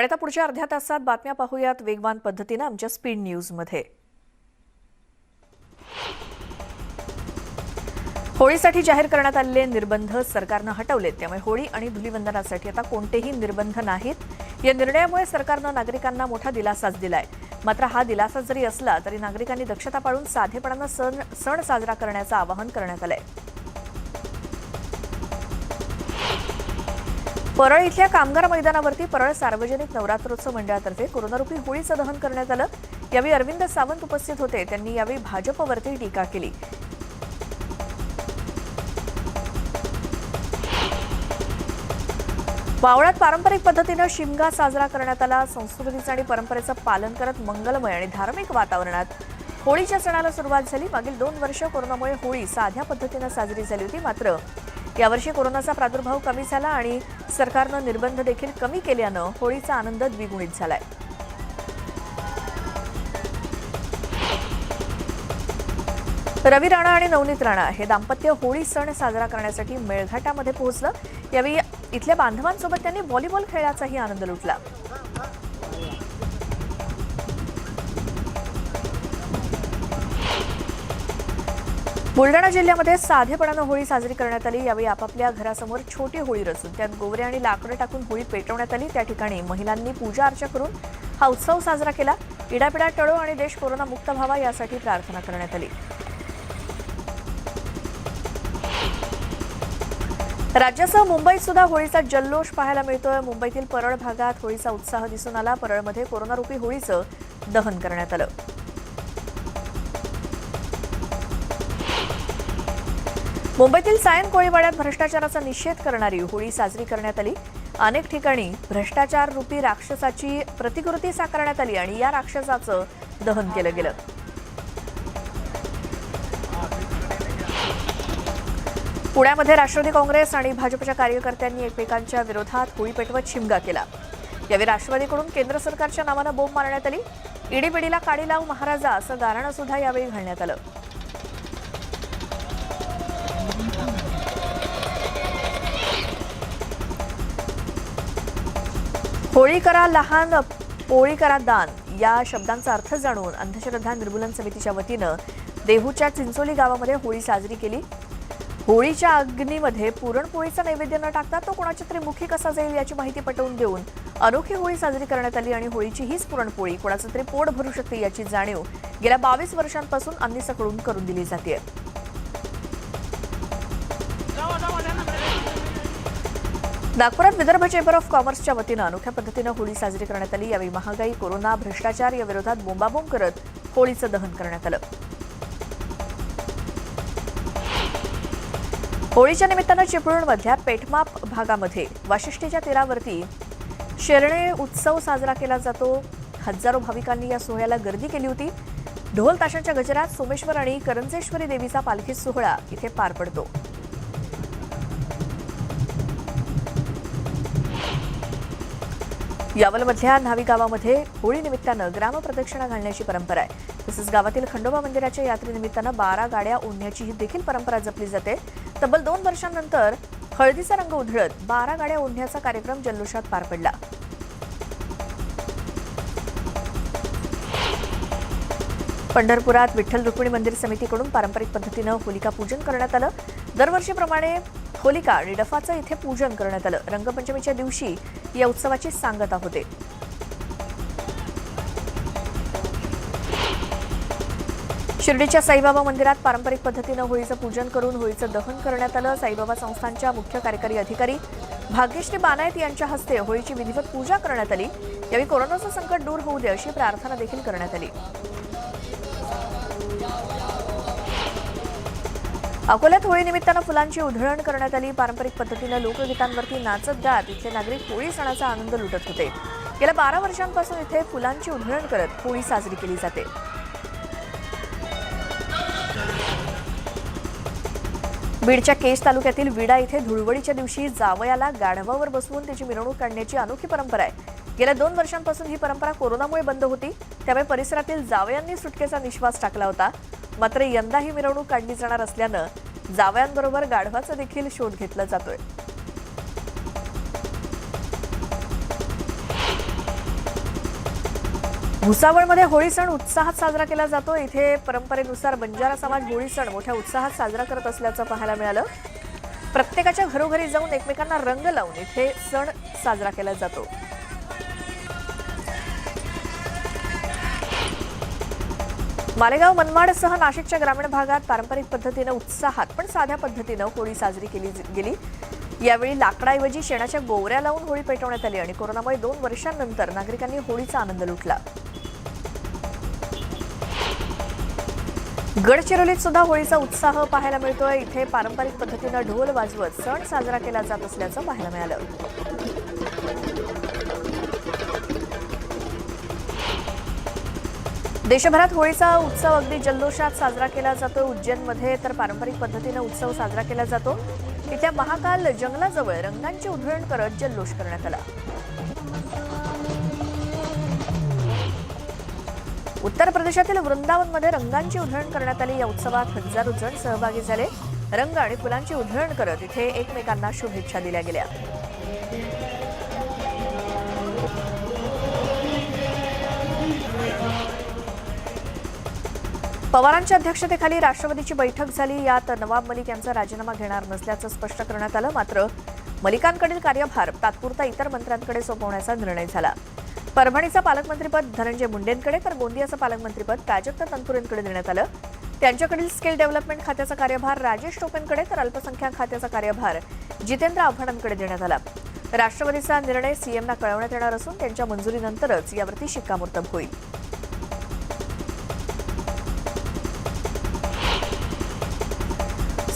आणि आता पुढच्या अर्ध्या तासात बातम्या पाहूयात वेगवान पद्धतीनं आमच्या स्पीड न्यूजमध्ये. होळीसाठी जाहीर करण्यात आलेले निर्बंध सरकारनं हटवलेत त्यामुळे होळी आणि धुलीवंदनासाठी आता कोणतेही निर्बंध नाहीत. या निर्णयामुळे सरकारनं नागरिकांना मोठा दिलासाच दिलाय. मात्र हा दिलासा जरी असला तरी नागरिकांनी दक्षता पाळून साधेपणानं सण सण साजरा करण्याचं आवाहन करण्यात आलंय. परळ इथल्या कामगार मैदानावरती परळ सार्वजनिक नवरात्रोत्सव मंडळातर्फे कोरोनारूपी होळीचं दहन करण्यात आलं. यावेळी अरविंद सावंत उपस्थित होते. त्यांनी यावेळी भाजपवरती टीका केली. वावळात पारंपरिक पद्धतीनं शिमगा साजरा करण्यात आला. संस्कृतीचं आणि परंपरेचं पालन करत मंगलमय आणि धार्मिक वातावरणात होळीच्या सणाला सुरुवात झाली. मागील दोन वर्ष कोरोनामुळे होळी साध्या पद्धतीनं साजरी झाली होती. मात्र यावर्षी कोरोनाचा प्रादुर्भाव कमी झाला आणि सरकारनं निर्बंध देखील कमी केल्यानं होळीचा आनंद द्विगुणित झालाय. रवी राणा आणि नवनीत राणा हे दाम्पत्य होळी सण साजरा करण्यासाठी मेळघाटामध्ये पोहोचलं. यावेळी इथल्या बांधवांसोबत त्यांनी व्हॉलीबॉल खेळाचाही आनंद लुटला. बुलढाणा जिल्ह्यामध्ये साधेपणानं होळी साजरी करण्यात आली. यावेळी आपापल्या घरासमोर छोटी होळी रचून त्यात गोवरे आणि लाकडं टाकून होळी पेटवण्यात आली. त्या ठिकाणी महिलांनी पूजा अर्चा करून हा उत्सव साजरा केला. इडापिडा टळो आणि देश कोरोनामुक्त व्हावा यासाठी प्रार्थना करण्यात आली. राज्यासह मुंबईत सुद्धा होळीचा जल्लोष पाहायला मिळतोय. मुंबईतील परळ भागात होळीचा उत्साह दिसून आला. परळमध्ये कोरोनारूपी होळीचं दहन करण्यात आलं. मुंबईतील सायन कोळीवाड्यात भ्रष्टाचाराचा निषेध करणारी होळी साजरी करण्यात आली. अनेक ठिकाणी भ्रष्टाचार रूपी राक्षसाची प्रतिकृती साकारण्यात आली आणि या राक्षसाचं दहन केलं गेलं. पुण्यामध्ये राष्ट्रवादी काँग्रेस आणि भाजपच्या कार्यकर्त्यांनी एकमेकांच्या विरोधात होळी पेटवत शिमगा केला. यावेळी राष्ट्रवादीकडून केंद्र सरकारच्या नावानं बोंब मारण्यात आली. इडीपिडीला काडी लाव महाराजा असं गारणं सुद्धा यावेळी घालण्यात आलं. होळी करा लहान पोळी करा दान. या शब्दांचा अर्थ जाणून अंधश्रद्धा निर्मूलन समितीच्या वतीनं देहूच्या चिंचोली गावामध्ये होळी साजरी केली. होळीच्या अग्नीमध्ये पुरणपोळीचा नैवेद्य न टाकता तो कोणाच्या तरी मुखी कसा जाईल याची माहिती पटवून देऊन अनोखी होळी साजरी करण्यात आली आणि होळीची हीच पुरणपोळी कोणाचं तरी पोट भरू शकते याची जाणीव गेल्या बावीस वर्षांपासून अन्निसकडून करून दिली जाते. नागपुरात विदर्भ चेंबर ऑफ कॉमर्सच्या वतीनं अनोख्या पद्धतीनं होळी साजरी करण्यात आली. यावेळी महागाई कोरोना भ्रष्टाचार या विरोधात बोंबाबोंब करत होळीचं दहन करण्यात आलं. होळीच्या निमित्तानं चिपळूणमधल्या पेठमाप भागामध्ये वाशिष्ठीच्या तीरावरती शेरणे उत्सव साजरा केला जातो. हजारो भाविकांनी या सोहळ्याला गर्दी केली होती. ढोल ताशांच्या गजरात सोमेश्वर आणि करंजेश्वरी देवीचा पालखी सोहळा इथे पार पडतो. यावलमधल्या न्हावी गावामध्ये होळी निमित्तानं ग्रामप्रदक्षिणा घालण्याची परंपरा आहे. तसंच गावातील खंडोबा मंदिराच्या यात्रेनिमित्तानं बारा गाड्या ओढण्याची ही देखील परंपरा जपली जाते. तब्बल दोन वर्षांनंतर हळदीचा रंग उधळत बारा गाड्या ओढण्याचा कार्यक्रम जल्लोषात पार पडला. पंढरपुरात विठ्ठल रुक्मिणी मंदिर समितीकडून पारंपरिक पद्धतीनं होलिका पूजन करण्यात आलं. दरवर्षीप्रमाणे होलिका आणि डफाचं इथे पूजन करण्यात आलं. रंगपंचमीच्या दिवशी या उत्सवाची सांगता होते. शिर्डीच्या साईबाबा मंदिरात पारंपरिक पद्धतीनं होळीचं पूजन करून होळीचं दहन करण्यात आलं. साईबाबा संस्थांच्या मुख्य कार्यकारी अधिकारी भाग्यश्री बानायत यांच्या हस्ते होळीची विधिवत पूजा करण्यात आली. यावेळी कोरोनाचं संकट दूर होऊ दे अशी प्रार्थना देखील करण्यात आली. अकोल्यात होळीनिमित्तानं फुलांची उधळण करण्यात आली. पारंपरिक पद्धतीनं लोकगीतांवरती नाचत गात इथले नागरिक होळी सणाचा आनंद लुटत होते. गेल्या बारा वर्षांपासून इथे फुलांची उधळण करत होळी साजरी केली जाते. बीडच्या केज तालुक्यातील विडा इथे धुळवडीच्या दिवशी जावयाला गाढवावर बसवून त्याची मिरवणूक काढण्याची अनोखी परंपरा आहे. गेल्या दोन वर्षांपासून ही परंपरा कोरोनामुळे बंद होती. त्यामुळे परिसरातील जावयांनी सुटकेचा निश्वास टाकला होता. मात्र यंदा ही मिरवणूक काढली जाणार असल्यानं जावयांबरोबर गाढवाचा देखील शोध घेतला जातोय. भुसावळमध्ये होळी सण उत्साहात साजरा केला जातो. इथे परंपरेनुसार बंजारा समाज होळी सण मोठ्या उत्साहात साजरा करत असल्याचं पाहायला मिळालं. प्रत्येकाच्या घरोघरी जाऊन एकमेकांना रंग लावून इथे सण साजरा केला जातो. मालेगाव मनमाडसह नाशिकच्या ग्रामीण भागात पारंपरिक पद्धतीनं उत्साहात पण साध्या पद्धतीनं होळी साजरी केली गेली. यावेळी लाकडाऐवजी शेणाच्या गोवऱ्या लावून होळी पेटवण्यात आली आणि कोरोनामुळे दोन वर्षांनंतर नागरिकांनी होळीचा आनंद लुटला. गडचिरोलीत सुद्धा होळीचा उत्साह पाहायला मिळतोय. इथे पारंपरिक पद्धतीनं ढोल वाजवत सण साजरा केला जात असल्याचं पाहायला मिळालं. देशभरात होळीचा उत्सव अगदी जल्लोषात साजरा केला जातो. उज्जैनमध्ये तर पारंपरिक पद्धतीनं उत्सव साजरा केला जातो. इथल्या महाकाल जंगलाजवळ रंगांची उधळण करत जल्लोष करण्यात आला. उत्तर प्रदेशातील वृंदावनमध्ये रंगांची उधळण करण्यात आली. या उत्सवात हजारो जण सहभागी झाले. रंग आणि फुलांची उधळण करत इथे एकमेकांना शुभेच्छा दिल्या गेल्या. पवारांच्या अध्यक्षतेखाली राष्ट्रवादीची बैठक झाली. यात नवाब मलिक यांचा राजीनामा घेणार नसल्याचं स्पष्ट करण्यात आलं. मात्र मलिकांकडील कार्यभार तात्पुरता इतर मंत्र्यांकडे सोपवण्याचा निर्णय झाला. परभणीचं पालकमंत्रीपद धनंजय मुंडेंकडे तर गोंदियाचं पालकमंत्रीपद प्राजक्त तनपुरेंकडे देण्यात आलं. त्यांच्याकडील स्किल डेव्हलपमेंट खात्याचा कार्यभार राजेश टोपेंकडे तर अल्पसंख्याक खात्याचा कार्यभार जितेंद्र आव्हाडांकडे देण्यात आला. राष्ट्रवादीचा निर्णय सीएमना कळवण्यात येणार असून त्यांच्या मंजुरीनंतरच यावरती शिक्कामोर्तब होईल.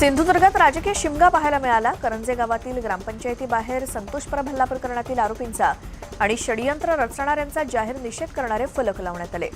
सिंधुदुर्गात राजकीय शिमगा पाहायला मिळाला. करंजे गावातील ग्रामपंचायतीबाहेर संतोष प्रभल्ला प्रकरणातील आरोपींचा आणि षडयंत्र रचणाऱ्यांचा जाहीर निषेध करणारे फलक लावण्यात आले.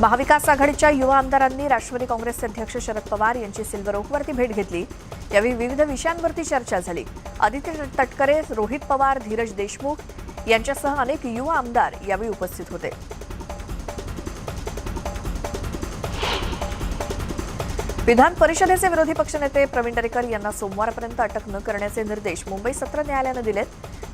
महाविकास आघाडीच्या युवा आमदारांनी राष्ट्रवादी काँग्रेसचे अध्यक्ष शरद पवार यांची सिल्वर ओकवरती भेट घेतली. यावेळी विविध विषयांवरती चर्चा झाली. आदित्य तटकरे रोहित पवार धीरज देशमुख यांच्यासह अनेक युवा आमदार यावेळी उपस्थित होते. विधान परिषदेचे विरोधी पक्षनेते प्रवीण दरेकर यांना सोमवारपर्यंत अटक न करण्याचे निर्देश मुंबई सत्र न्यायालयानं दिलेत.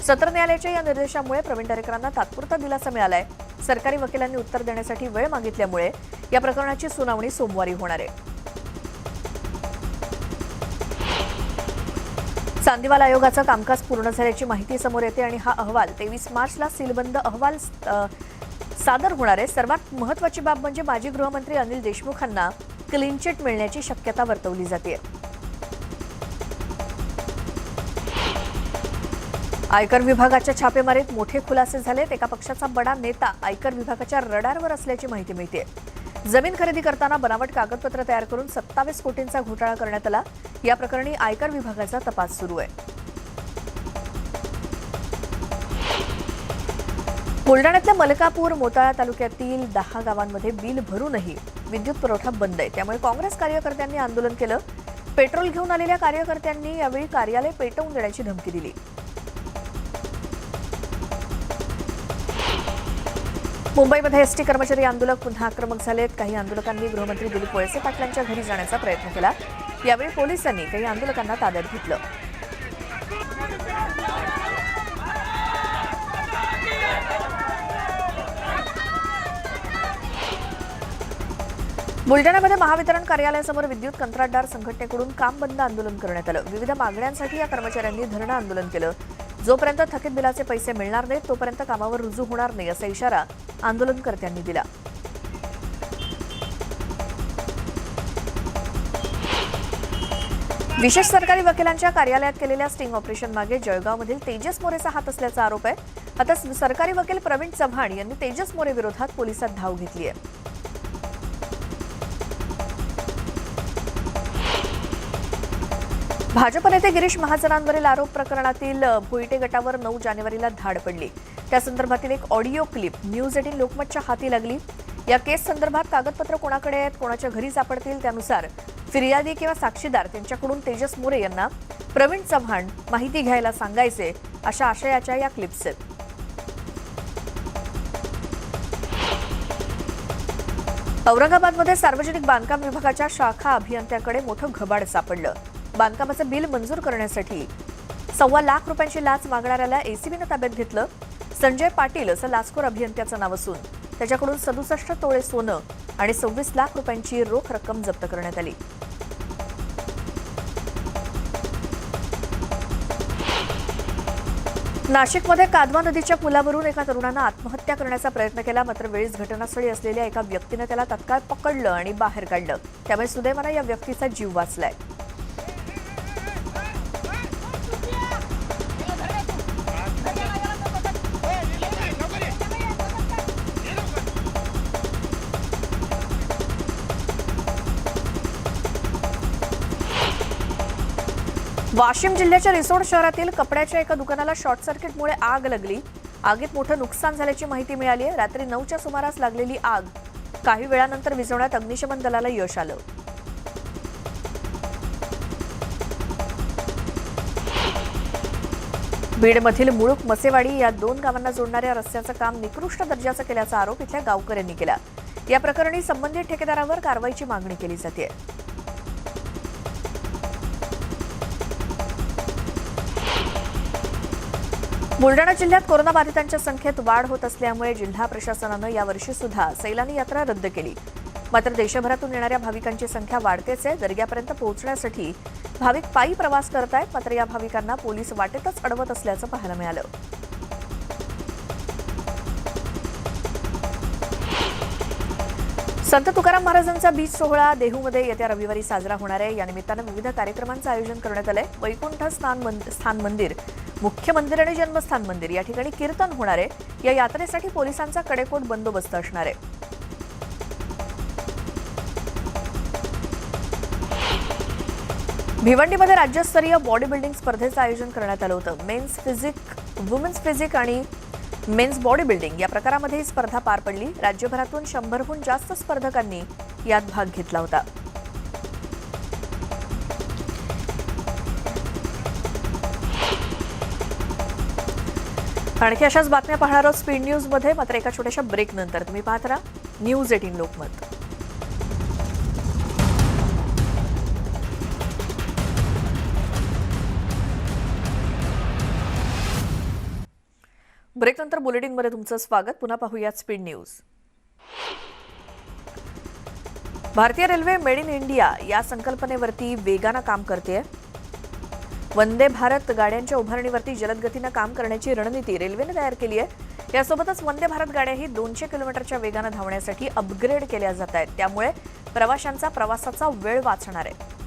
सत्र न्यायालयाच्या या निर्देशामुळे प्रवीण दरेकरांना तात्पुरता दिलासा मिळालाय. सरकारी वकिलांनी उत्तर देण्यासाठी वेळ मागितल्यामुळे या प्रकरणाची सुनावणी सोमवारी होणार आहे. चांदीवाल आयोगाचं कामकाज पूर्ण झाल्याची माहिती समोर येते आणि हा अहवाल तेवीस मार्चला सीलबंद अहवाल सादर होणार आहे. सर्वात महत्वाची बाब म्हणजे माजी गृहमंत्री अनिल देशमुखांना क्लीन चिट मिळण्याची शक्यता वर्तवली जाते. आयकर विभागाच्या छापेमारीत मोठे खुलासे झालेत. एका पक्षाचा बडा नेता आयकर विभागाच्या रडारवर असल्याची माहिती मिळते. जमीन खरेदी करताना बनावट कागदपत्र तयार करून सत्तावीस कोटींचा घोटाळा करण्यात आला. या प्रकरणी आयकर विभागाचा तपास सुरू आहे. बुलढाण्यातल्या मलकापूर मोताळा तालुक्यातील दहा गावांमध्ये बिल भरूनही विद्युत पुरवठा बंद आहे. त्यामुळे काँग्रेस कार्यकर्त्यांनी आंदोलन केलं. पेट्रोल घेऊन आलेल्या कार्यकर्त्यांनी यावेळी कार्यालय पेटवून देण्याची धमकी दिली. मुंबईमध्ये एसटी कर्मचारी आंदोलक पुन्हा आक्रमक झालेत. काही आंदोलकांनी गृहमंत्री दिलीप वळसे पाटलांच्या घरी जाण्याचा प्रयत्न केला. यावेळी पोलिसांनी काही आंदोलकांना ताब्यात घेतलं. बुलढाण्यामध्ये महावितरण कार्यालयासमोर विद्युत कंत्राटदार संघटनेकडून काम बंद आंदोलन करण्यात आलं. विविध मागण्यांसाठी या कर्मचाऱ्यांनी धरणं आंदोलन केलं. जोपर्यंत थकीत बिलाचे पैसे मिळणार नाहीत तोपर्यंत कामावर रुजू होणार नाही असा इशारा आंदोलनकर्त्यांनी दिला. विशेष सरकारी वकिलांच्या कार्यालयात केलेल्या स्टिंग ऑपरेशन मागे जळगावमधील तेजस मोरेचा हात असल्याचा आरोप आहे. आता सरकारी वकील प्रवीण चव्हाण यांनी तेजस मोरे विरोधात पोलिसात धाव घेतली आहे. भाजप नेते गिरीश महाजनांवरील आरोप प्रकरणातील भुईटे गटावर नऊ जानेवारीला धाड पडली. त्या संदर्भातील एक ऑडिओ क्लिप न्यूज एटीन लोकमतच्या हाती लागली. या केस संदर्भात कागदपत्र कोणाकडे आहेत कोणाच्या घरी सापडतील त्यानुसार फिर्यादी किंवा साक्षीदार त्यांच्याकडून तेजस मोरे यांना प्रवीण चव्हाण माहिती घ्यायला सांगायचे अशा आशयाच्या या क्लिप्स आहेत. औरंगाबादमध्ये सार्वजनिक बांधकाम विभागाच्या शाखा अभियंत्याकडे मोठं घबाड सापडलं. बांधकामाचं बिल मंजूर करण्यासाठी सव्वा लाख रुपयांची लाच मागणाऱ्याला एसीबीनं ताब्यात घेतलं. संजय पाटील असं लाचखोर अभियंत्याचं नाव असून त्याच्याकडून सदुसष्ट तोळे सोनं आणि सव्वीस लाख रुपयांची रोख रक्कम जप्त करण्यात आली. नाशिकमध्ये कादवा नदीच्या पुलावरून एका तरुणानं आत्महत्या करण्याचा प्रयत्न केला मात्र वेळीच घटनास्थळी असलेल्या एका व्यक्तीनं त्याला तत्काळ पकडलं आणि बाहेर काढलं. त्यामुळे सुदैवानं या व्यक्तीचा जीव वाचलाय. वाशिम जिल्ह्याच्या रिसोड शहरातील कपड्याच्या एका दुकानाला शॉर्ट सर्किटमुळे आग लागली. आगीत मोठं नुकसान झाल्याची माहिती मिळाली आहे. रात्री नऊच्या सुमारास लागलेली आग काही वेळानंतर विझवण्यात अग्निशमन दलाला यश आलं. बीडमधील मुळूक मसेवाडी या दोन गावांना जोडणाऱ्या रस्त्याचं काम निकृष्ट दर्जाचं केल्याचा आरोप इथल्या गावकऱ्यांनी केला. या प्रकरणी संबंधित ठेकेदारावर कारवाईची मागणी केली जाते बुलडाणा जिल्ह्यात कोरोनाबाधितांच्या संख्येत वाढ होत असल्यामुळे जिल्हा प्रशासनानं यावर्षी सुद्धा सैलानी यात्रा रद्द केली. मात्र देशभरातून येणाऱ्या भाविकांची संख्या वाढतेच आहे. दर्ग्यापर्यंत पोहोचण्यासाठी भाविक पायी प्रवास करतायत मात्र या भाविकांना पोलीस वाटेतच अडवत असल्याचं पाहायला मिळालं. संत तुकाराम महाराजांचा बीज सोहळा देहूमध्ये येत्या रविवारी साजरा होणार आहे. या निमित्तानं विविध कार्यक्रमांचं आयोजन करण्यात आलंय. वैकुंठ स्नान मंद- स्थान मंदिर मुख्य मंदिर आणि जन्मस्थान मंदिर या ठिकाणी कीर्तन होणार आहे. या यात्रेसाठी पोलिसांचा कडेकोट बंदोबस्त असणार आहे. भिवंडीमध्ये राज्यस्तरीय बॉडी बिल्डिंग स्पर्धेचं आयोजन करण्यात आलं होतं. मेन्स फिजिक वुमेन्स फिजिक आणि मेन्स बॉडी बिल्डिंग या प्रकारामध्ये ही स्पर्धा पार पडली. राज्यभरातून शंभरहून जास्त स्पर्धकांनी यात भाग घेतला होता. आणखी अशाच बातम्या पाहणार आहोत. स्पीड न्यूजमध्ये मात्र एका छोट्याशा ब्रेक नंतर. तुम्ही पाहत राहा. News eighteen Lokmat. ब्रेकनंतर बुलेटिनमध्ये तुमचं स्वागत. पुन्हा पाहूयात स्पीड न्यूज. भारतीय रेल्वे मेड इन इंडिया या संकल्पनेवरती वेगानं काम करते वंदे भारत गाड्यांच्या उभारणीवरती जलद गतीनं काम करण्याची रणनीती रेल्वेने तयार केली आहे. यासोबतच वंदे भारत गाड्याही दोनशे किलोमीटरच्या वेगानं धावण्यासाठी अपग्रेड केल्या जात आहेत. त्यामुळे प्रवाशांचा प्रवासाचा वेळ वाचणार आहे.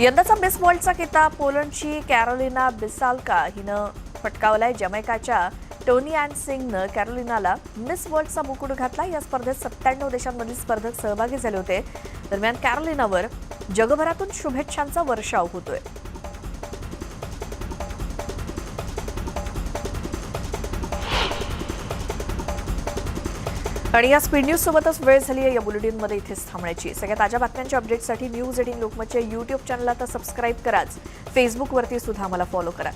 यंदाचा मिस वर्ल्डचा किताब पोलंडची कॅरोलिना बिसाल्का हिनं पटकावलाय जमैकाच्या टोनी अँड सिंगनं कॅरोलिनाला मिस वर्ल्डचा मुकुट घातला. या स्पर्धेत सत्त्याण्णव देशांमधील स्पर्धक सहभागी झाले होते. दरम्यान कॅरोलिनावर जगभरातून शुभेच्छांचा वर्षाव होतोय. आणि या स्पीड न्यूज सोबतच वेळ झाली आहे या बुलेटिनमध्ये इथेच थांबण्याची. सगळ्या ताज्या बातम्यांच्या अपडेटसाठी न्यूज एटीन लोकमतच्या युट्यूब चॅनलला तर सबस्क्राईब कराच. फेसबुकवरती सुद्धा आम्हाला फॉलो करा.